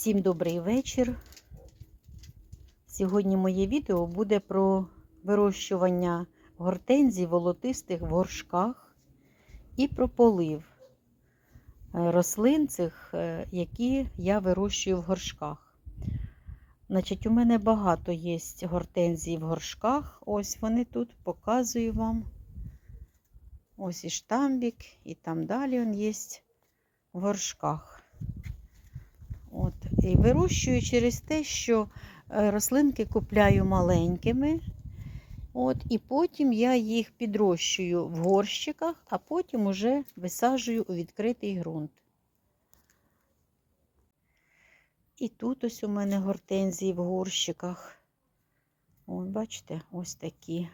Всім добрий вечір. Сьогодні моє відео буде про вирощування гортензій волотистих в горшках і про полив е, рослин цих, е, які я вирощую в горшках. Значить, у мене багато є гортензій в горшках. Ось вони тут, показую вам. Ось і штамбік, і там далі він є в горшках. І вирощую через те, що е, рослинки купляю маленькими. От, І потім я їх підрощую в горщиках, а потім уже висаджую у відкритий ґрунт. І тут ось у мене гортензії в горщиках. От, бачите, ось такі.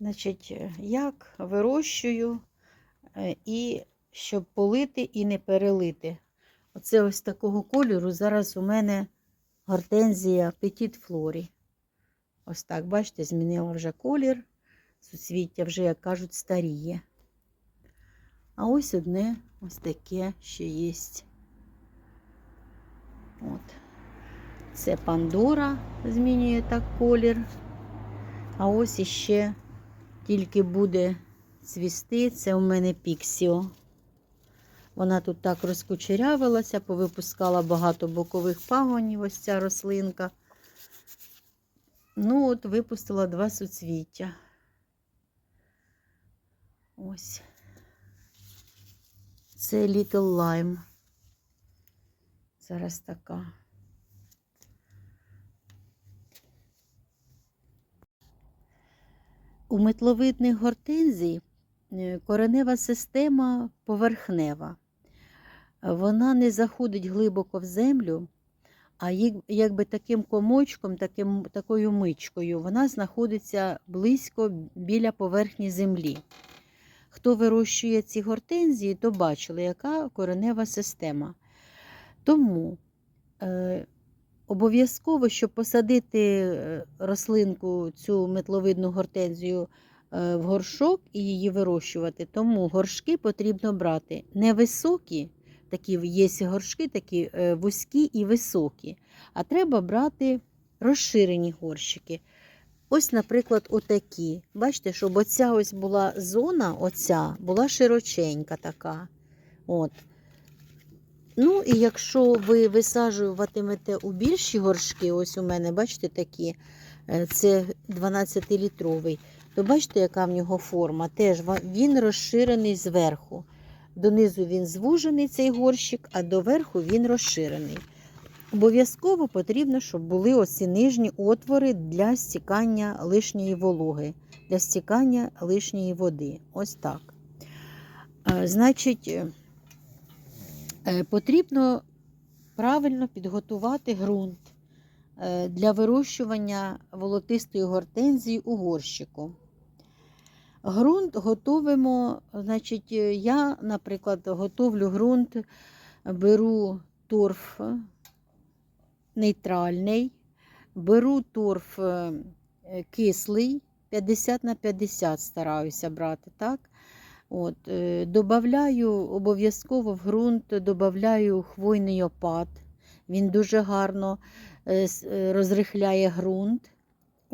Значить, як вирощую е, і щоб полити і не перелити. Оце ось такого кольору. Зараз у мене гортензія Petit Флорі. Ось так, бачите, змінила вже колір. Суцвіття вже, як кажуть, старіє. А ось одне ось таке ще є. От. Це Пандора змінює так колір. А ось іще тільки буде цвісти. Це у мене Піксіо. Вона тут так розкучерявилася, повипускала багато бокових пагонів, ось ця рослинка. Ну, от, випустила два суцвіття. Ось. Це Little Lime. Зараз така. У метловидних гортензій е, коренева система поверхнева. Вона не заходить глибоко в землю, а якби таким комочком, таким, такою мичкою, вона знаходиться близько біля поверхні землі. Хто вирощує ці гортензії, то бачили, яка коренева система. Тому е, обов'язково, щоб посадити рослинку, цю метловидну гортензію е, в горшок і її вирощувати, тому горшки потрібно брати невисокі, такі є горшки, такі е, вузькі і високі, а треба брати розширені горщики. Ось, наприклад, отакі. Бачите, щоб оця ось була зона, оця була широченька така. От. Ну, і якщо ви висаджуватимете у більші горшки, ось у мене, бачите, такі, е, це 12-літровий, то бачите, яка в нього форма? Теж він розширений зверху. Донизу він звужений, цей горщик, а доверху він розширений. Обов'язково потрібно, щоб були оці нижні отвори для стікання лишньої вологи, для стікання лишньої води. Ось так. Значить, е, потрібно правильно підготувати ґрунт е, для вирощування волотистої гортензії у горщику. Грунт готовимо, значить, я, наприклад, готовлю ґрунт, беру торф нейтральний, беру торф е, кислий, 50 на 50 стараюся брати. так? От, е, Добавляю обов'язково в ґрунт, добавляю хвойний опад. Він дуже гарно е, розрихляє ґрунт.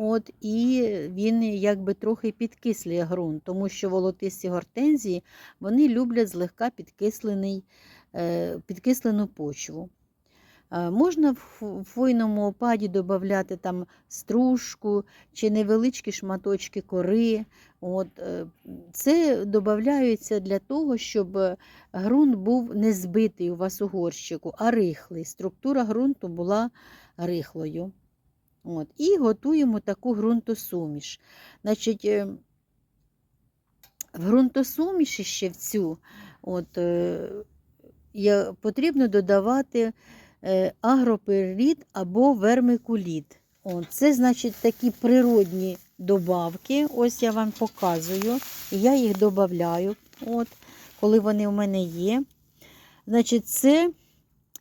От, І він якби трохи підкислює ґрунт, тому що волотисті гортензії вони люблять злегка підкислений, підкислену почву. Можна в хвойному опаді додати там стружку чи невеличкі шматочки кори. От, е, Це додається для того, щоб ґрунт був не збитий у вас у горщику, а рихлий. Структура ґрунту була рихлою. От, І готуємо таку ґрунтосуміш. Значить, е, В ґрунтосуміші ще в цю от, е, потрібно додавати. Е, агроперліт або вермикуліт. О, це, значить, такі природні добавки. Ось я вам показую. Я їх додаю, коли вони у мене є. Значить, це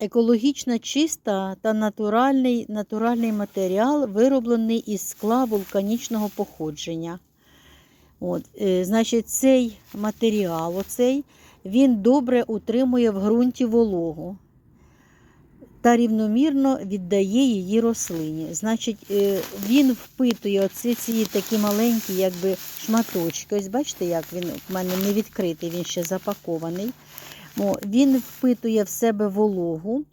екологічно чиста та натуральний натуральний матеріал, вироблений із скла вулканічного походження. От, е, Значить, цей матеріал, оцей, він добре утримує в ґрунті вологу та рівномірно віддає її рослині. Значить, е, він впитує оці ці такі маленькі якби, шматочки. Ось бачите, як він в мене не відкритий, він ще запакований. О, Він впитує в себе вологу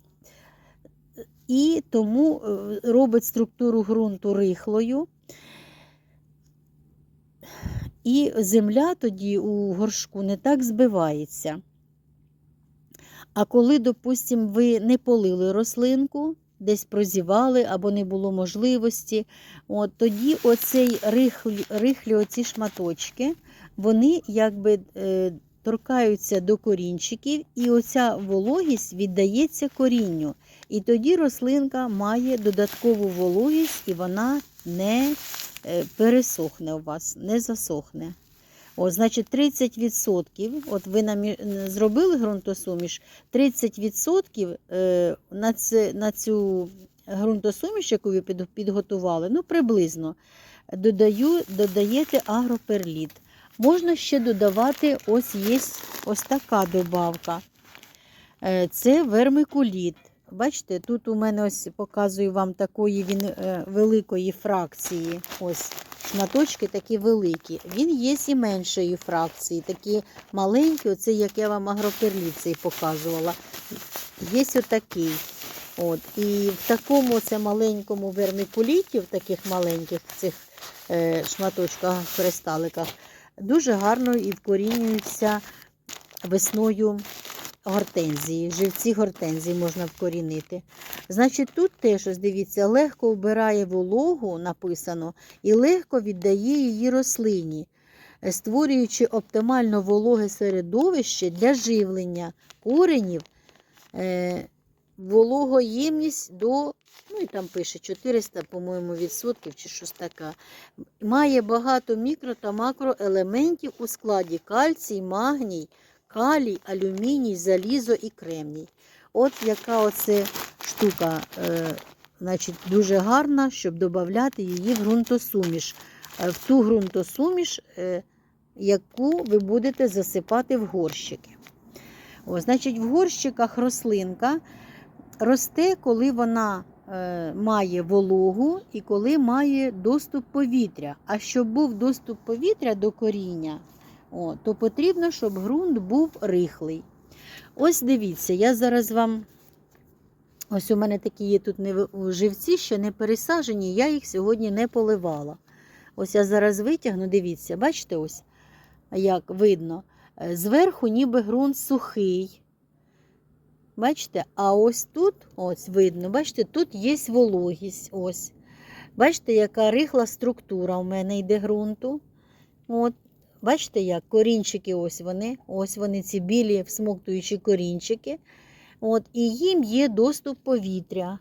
і тому е, робить структуру ґрунту рихлою. І земля тоді у горшку не так збивається. А коли, допустимо, ви не полили рослинку, десь прозівали або не було можливості, от, тоді оцей рихлі, рихлі оці шматочки, вони якби е, торкаються до корінчиків, і оця вологість віддається корінню. І тоді рослинка має додаткову вологість, і вона не е, пересохне у вас, не засохне. О, значить, 30%, от ви нам зробили ґрунтосуміш, 30% е, на, це, на цю ґрунтосуміш, яку ви підготували, ну приблизно, додаю, додаєте агроперліт. Можна ще додавати, ось є ось така добавка. Е, Це вермикуліт. Бачите, тут у мене ось показую вам такої він е, великої фракції. Ось шматочки такі великі. Він є і меншої фракції, такі маленькі, оце як я вам агроперліцей показувала. Є отакий. От. І в такому це маленькому вермикуліті, в таких маленьких цих е, шматочках, кристаликах, дуже гарно і вкорінюються весною гортензії, живці гортензії можна вкорінити. Значить, тут теж, ось дивіться, легко вбирає вологу, написано, і легко віддає її рослині, створюючи оптимально вологе середовище для живлення коренів, е, вологоємність до, ну і там пише 400, по-моєму, відсотків чи щось таке. Має багато мікро та макроелементів у складі кальцій, магній, калій, алюміній, залізо і кремній. От яка оце штука, е, значить, дуже гарна, щоб додати її в ґрунтосуміш. Е, в ту ґрунтосуміш, е, яку ви будете засипати в горщики. О, значить, в горщиках рослинка росте, коли вона е, має вологу і коли має доступ повітря. А щоб був доступ повітря до коріння, то потрібно, щоб ґрунт був рихлий. Ось дивіться, я зараз вам. Ось у мене такі є тут живці, що не пересаджені, я їх сьогодні не поливала. Ось я зараз витягну, дивіться, бачите, ось як видно. Е, Зверху ніби ґрунт сухий. Бачите, а ось тут, ось видно, бачите, тут є вологість. Ось. Бачите, яка рихла структура у мене йде ґрунту. От. Бачите, як корінчики, ось вони, ось вони, ці білі всмоктуючі корінчики. От, і їм є доступ повітря.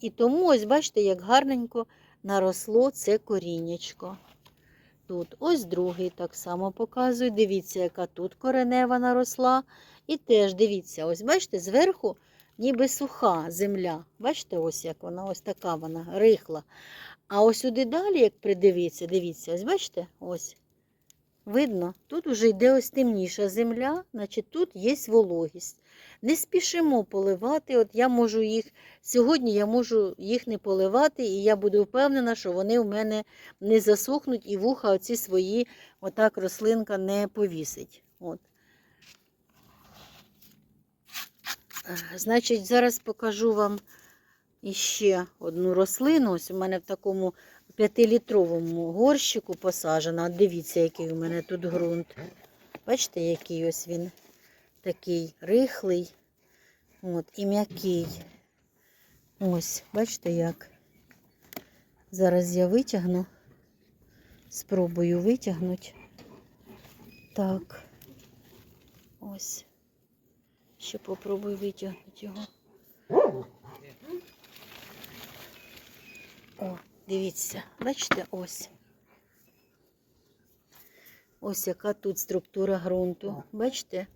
І тому, ось бачите, як гарненько наросло це коріннячко. Тут ось другий так само показую. Дивіться, яка тут коренева наросла. І теж дивіться, ось бачите, зверху ніби суха земля. Бачите, ось як вона, ось така вона, рихла. А ось сюди далі, як придивитися, дивіться, ось бачите, ось. Видно, тут вже йде ось темніша земля, значить тут є вологість. Не спішимо поливати. От я можу їх сьогодні я можу їх не поливати, і я буду впевнена, що вони у мене не засохнуть і вуха оці свої, отак рослинка не повісить. От. Е, Значить, зараз покажу вам іще одну рослину. Ось у мене в такому п'ятилітровому горщику посаджена. Дивіться, який у мене тут ґрунт. Бачите, який ось він такий рихлий от, і м'який. Ось, бачите як. Зараз я витягну, спробую витягнути. Так. Ось. Ще попробую витягнути його. О, дивіться, бачите, ось. Ось яка тут структура ґрунту. Бачите?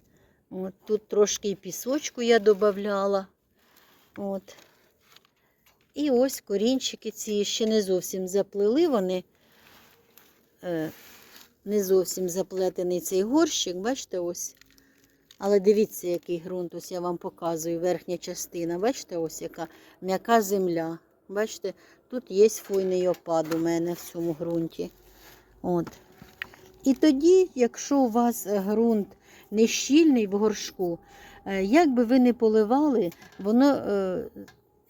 От, тут трошки і пісочку я додавала. От. І ось корінчики ці ще не зовсім заплили вони. Е, не зовсім заплетений цей горщик, бачите, ось. Але дивіться, який ґрунт, ось я вам показую, верхня частина. Бачите, ось яка м'яка земля. Бачите, тут є фуйний опад у мене в цьому ґрунті. От. І тоді, якщо у вас ґрунт не щільний в горшку, е, як би ви не поливали, воно е,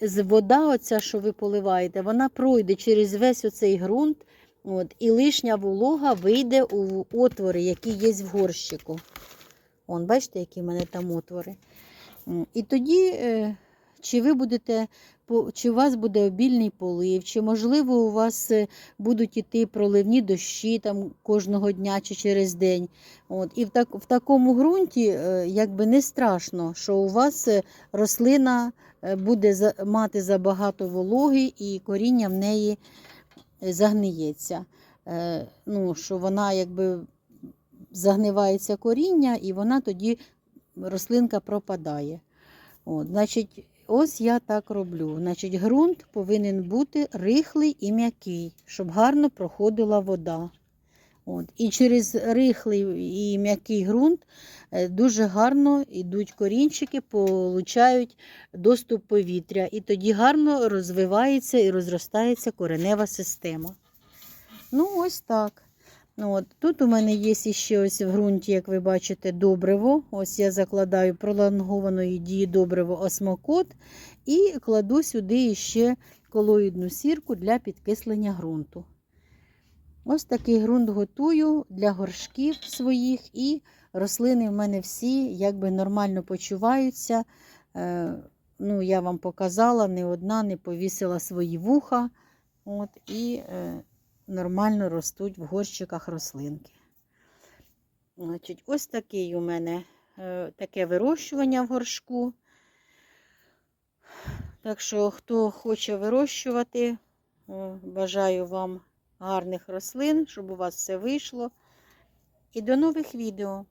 з вода, оця, що ви поливаєте, вона пройде через весь оцей ґрунт, от, і лишня волога вийде у отвори, які є в горщику. Вон, бачите, які в мене там отвори. І тоді, е, чи ви будете, чи у вас буде обільний полив, чи можливо у вас е, будуть іти проливні дощі там кожного дня чи через день. От. І в, так, в такому ґрунті е, якби не страшно, що у вас рослина буде мати забагато вологи і коріння в неї загниється. Ну, що вона якби загнивається коріння, і вона тоді рослинка пропадає. От, значить, ось я так роблю. Значить, ґрунт повинен бути рихлий і м'який, щоб гарно проходила вода. От. І через рихлий і м'який ґрунт е, дуже гарно йдуть корінчики, получають доступ повітря. І тоді гарно розвивається і розростається коренева система. Ну, ось так. Ну, От. Тут у мене є ще ось в ґрунті, як ви бачите, добриво. Ось я закладаю пролонгованої дії добриво осмокот і кладу сюди ще колоїдну сірку для підкислення ґрунту. Ось такий ґрунт готую для горшків своїх, і рослини в мене всі якби нормально почуваються. Е, ну, я вам показала, не одна не повісила свої вуха. От, і е, нормально ростуть в горщиках рослинки. Значить, ось такий у мене е, таке вирощування в горшку. Так що, хто хоче вирощувати, е, бажаю вам гарних рослин, щоб у вас все вийшло. І до нових відео.